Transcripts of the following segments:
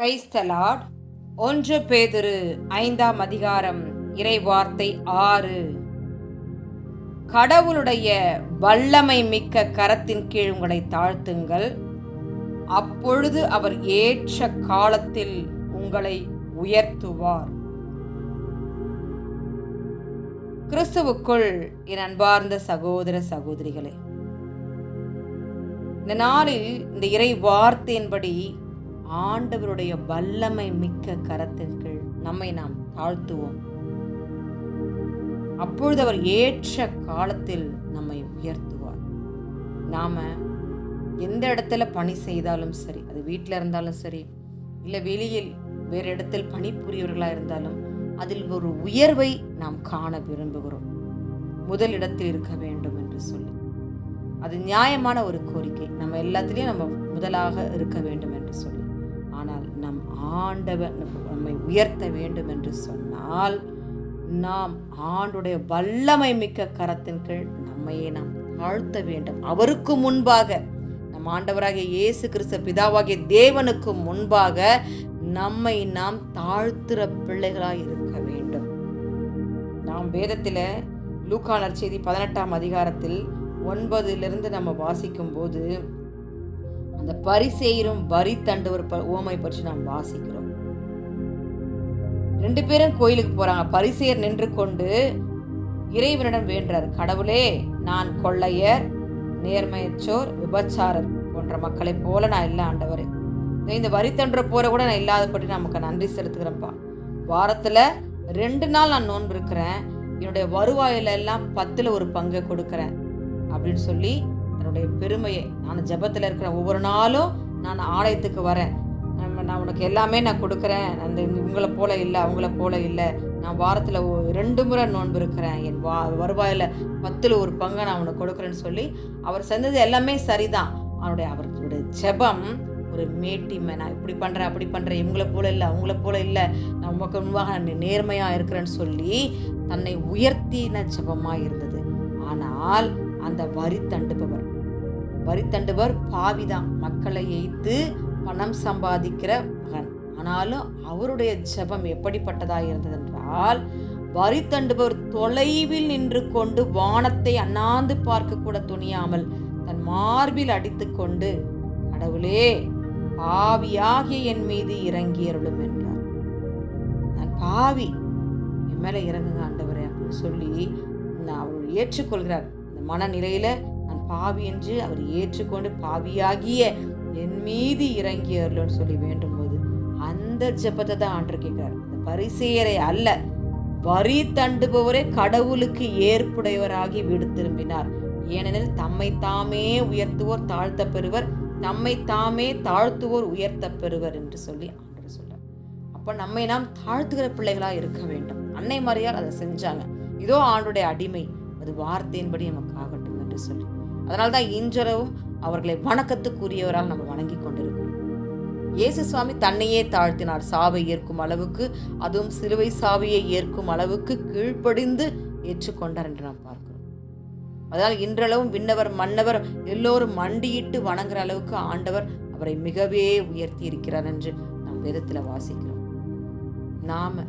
கிரைஸ்தலாட் ஒன்று பேதுரு ஐந்தாம் அதிகாரம் இறை வார்த்தை ஆறு. கடவுளுடைய வல்லமை மிக்க கரத்தின் கீழ் உங்களை தாழ்த்துங்கள். அப்பொழுது அவர் ஏற்ற காலத்தில் உங்களை உயர்த்துவார். கிறிஸ்துவுக்குள் என் அன்பார்ந்த சகோதர சகோதரிகளே இந்த நாளில் இந்த இறை வார்த்தையின்படி ஆண்டவருடைய வல்லமை மிக்க கரத்தின் கீழ் நம்மை நாம் தாழ்த்துவோம். அப்பொழுது அவர் ஏற்ற காலத்தில் நம்மை உயர்த்துவார். நாம எந்த இடத்துல பணி செய்தாலும் சரி அது வீட்டில் இருந்தாலும் சரி இல்லை வெளியில் வேறு இடத்தில் பணிபுரியவர்களாக இருந்தாலும் அதில் ஒரு உயர்வை நாம் காண விரும்புகிறோம். முதல் இடத்தில் இருக்க வேண்டும் என்று சொல்லி. அது நியாயமான ஒரு கோரிக்கை. நம்ம எல்லாத்துலேயும் நம்ம முதலாக இருக்க வேண்டும் என்று சொல்லி. ஆனால் நம் ஆண்டவர் நம்மை உயர்த்த வேண்டும் என்று சொன்னால் நாம் ஆண்டுடைய வல்லமை மிக்க கரத்தின் கீழ் நம்மையே நாம் தாழ்த்த வேண்டும். அவருக்கு முன்பாக நம் ஆண்டவராகிய இயேசு கிறிஸ்த பிதாவாகிய தேவனுக்கு முன்பாக நம்மை நாம் தாழ்த்துற பிள்ளைகளாக இருக்க வேண்டும். நாம் வேதத்தில் லூக்கானர் செய்தி பதினெட்டாம் அதிகாரத்தில் ஒன்பதிலிருந்து நம்ம வாசிக்கும் போது அந்த பரிசெயரும் வரி தண்டவர் ஓமை பற்றி நாம் வாசிக்கிறோம். ரெண்டு பேரும் கோயிலுக்கு போறாங்க. பரிசெயர் நின்று கொண்டு இறைவனிடம் வேண்டார் கடவுளே நான் கொள்ளையர் நேர்மையற்றோர் விபச்சாரர் போன்ற மக்களைப் போல நான் இல்லை ஆண்டவர். இந்த வரி தண்டுற போற கூட நான் இல்லாதபடி நமக்கு நன்றி செலுத்துகிறேன்ப்பா. வாரத்தில் ரெண்டு நாள் நான் நோன்பு இருக்கிறேன் என்னுடைய வருவாயில எல்லாம் பத்தில் ஒரு பங்கை கொடுக்குறேன். அப்படின்னு சொல்லி என்னுடைய பெருமையை நான் ஜபத்தில் இருக்கிற ஒவ்வொரு நாளும் நான் ஆலயத்துக்கு வரேன். நான் உனக்கு எல்லாமே நான் கொடுக்குறேன். அந்த உங்களை போல இல்லை அவங்கள போல இல்லை. நான் வாரத்தில் ரெண்டு முறை நோன்பு இருக்கிறேன். என் வா வருவாயில் பத்தில் ஒரு பங்கை நான் உனக்கு கொடுக்குறேன்னு சொல்லி அவர் செஞ்சது எல்லாமே சரிதான். அவனுடைய அவருடைய ஜெபம் ஒரு மேட்டிமை நான் இப்படி பண்ணுறேன் அப்படி பண்ணுறேன் இவங்களை போல இல்லை அவங்கள போல இல்லை நான் உமக்கு முன்பாக நான் நேர்மையாக இருக்கிறேன்னு சொல்லி தன்னை உயர்த்தின ஜபமாக இருந்தது. ஆனால் அந்த வரி தண்டுபவர். வரி தண்டுபவர் பாவிதான். மக்களை எய்த்து பணம் சம்பாதிக்கிற மகன். ஆனாலும் அவருடைய ஜபம் எப்படிப்பட்டதாக இருந்தது என்றால் வரி தண்டுபவர் தொலைவில் நின்று கொண்டு வானத்தை அண்ணாந்து பார்க்க கூட துணியாமல் தன் மார்பில் அடித்துக்கொண்டு கடவுளே பாவியாகிய என் மீது இறங்கி அருளும் என்றார். நான் பாவி. என் மேலே இறங்குங்க ஆண்டவரே அப்படின்னு சொல்லி நான் அவர் ஏற்றுக்கொள்கிறார் மனநிலையில நான் பாவி என்று அவர் ஏற்றுக்கொண்டு பாவியாகிய என் மீது இறங்கியர்லன்னு அருளுன்னு சொல்லி வேண்டும் போது அந்த ஜெபத்தை தான் ஆண்டு கேட்கிறார். இந்த பரிசெயரை அல்ல வரி தண்டுபவரே கடவுளுக்கு ஏற்புடையவராகி வீடு திரும்பினார். ஏனெனில் தம்மை தாமே உயர்த்துவோர் தாழ்த்த பெறுவர் நம்மை தாமே தாழ்த்துவோர் உயர்த்த பெறுவர் என்று சொல்லி ஆண்டவர் சொல்றார். அப்போ நம்மை நாம் தாழ்த்துகிற பிள்ளைகளா இருக்க வேண்டும். அன்னை மரியால் அதை செஞ்சாங்க. இதோ ஆண்டுடைய அடிமை. அது வார்த்தையின்படி நமக்கு ஆகட்டும் என்று சொல்லி. அதனால் தான் இன்றளவும் அவர்களை வணக்கத்துக்குரியவரால் நம்ம வணங்கி கொண்டிருக்கிறோம். இயேசு சுவாமி தன்னையே தாழ்த்தினார். சாவை ஏற்கும் அளவுக்கு அதுவும் சிலுவை சாவையை ஏற்கும் அளவுக்கு கீழ்ப்படிந்து ஏற்றுக்கொண்டார் என்று நாம் பார்க்கிறோம். அதனால் இன்றளவும் விண்ணவர் மன்னவர் எல்லோரும் மண்டியிட்டு வணங்குற அளவுக்கு ஆண்டவர் அவரை மிகவே உயர்த்தி இருக்கிறார் என்று நாம் வேதத்தில் வாசிக்கிறோம். நாம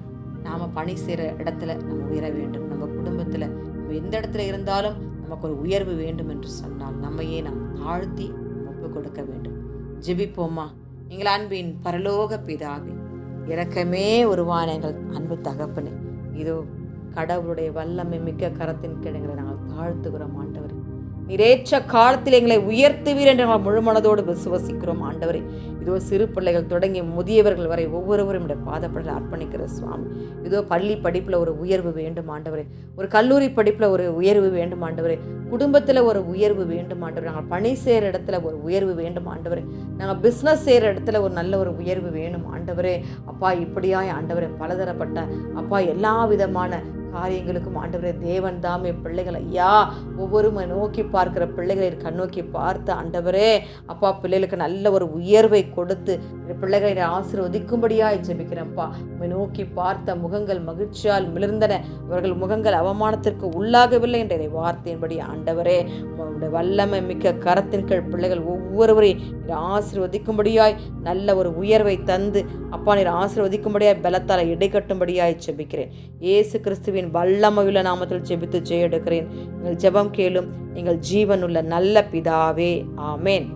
நாம் பணி செய்கிற இடத்துல நம்ம உயர வேண்டும். நம்ம குடும்பத்தில் நம்ம எந்த இடத்துல இருந்தாலும் நமக்கு ஒரு உயர்வு வேண்டும் என்று சொன்னால் நம்மையே நாம் தாழ்த்தி ஒப்பு கொடுக்க வேண்டும். ஜெபிப்போமா? எங்கள் அன்பின் பரலோக பிதாவே இறக்கமே உருவான எங்கள் அன்பு தகப்பனே இதோ கடவுளுடைய வல்லமை மிக்க கரத்தின் கிடங்களை நாங்கள் தாழ்த்துகிறோம் ஆண்டவரே. நிறைச்ச காலத்தில் எங்களை உயர்த்துவீர் என்று நாங்கள் முழு மனதோடு விசுவசிக்கிறோம் ஆண்டவரே. இதோ சிறு பிள்ளைகள் தொடங்கி முதியவர்கள் வரை ஒவ்வொருவரும் இந்த பாதப்படலை அர்ப்பணிக்கிற சுவாமி. இதோ பள்ளி படிப்பில் ஒரு உயர்வு வேண்டும் ஆண்டவரே. ஒரு கல்லூரி படிப்பில் ஒரு உயர்வு வேண்டும் ஆண்டவரே. குடும்பத்தில் ஒரு உயர்வு வேண்டும் ஆண்டவரே. நாங்கள் பணி செய்கிற இடத்துல ஒரு உயர்வு வேண்டும் ஆண்டவரே. நாங்கள் பிஸ்னஸ் செய்கிற இடத்துல ஒரு நல்ல ஒரு உயர்வு வேணும் ஆண்டவரே. அப்பா இப்படியாய் ஆண்டவரே பலதரப்பட்ட அப்பா எல்லா விதமான காரியங்களுக்கும் ஆண்டவரே தேவன் தாமே பிள்ளைகள். ஐயா ஒவ்வொருமை நோக்கி பார்க்கிற பிள்ளைகளை கண்ணோக்கி பார்த்து ஆண்டவரே அப்பா பிள்ளைகளுக்கு நல்ல ஒரு உயர்வை கொடுத்து பிள்ளைகளை நீர் ஜெபிக்கிறேன்ப்பா. உம்மை நோக்கி பார்த்த முகங்கள் மகிழ்ச்சியால் மிளிர்ந்தன. அவர்கள் முகங்கள் அவமானத்திற்கு உள்ளாகவில்லை என்ற வார்த்தையின்படி ஆண்டவரே உங்களுடைய வல்லமை மிக்க கரத்தின் கீழ் பிள்ளைகள் ஒவ்வொருவரையும் ஆசிர்வதிக்கும்படியாய் ஆசீர்வதிக்கும்படியாய் நல்ல ஒரு உயர்வை தந்து அப்பா நீர் ஆசீர்வதிக்கும்படியாய் பலத்தால் இடைக்கட்டும்படியாய் ஜெபிக்கிறேன். இயேசு கிறிஸ்துவின் வல்லமையுள்ள நாமத்தில் ஜெபித்து ஜெய எடுக்கிறேன் எங்கள் ஜெபம் கேளும் எங்கள் ஜீவனுள்ள நல்ல பிதாவே. ஆமேன்.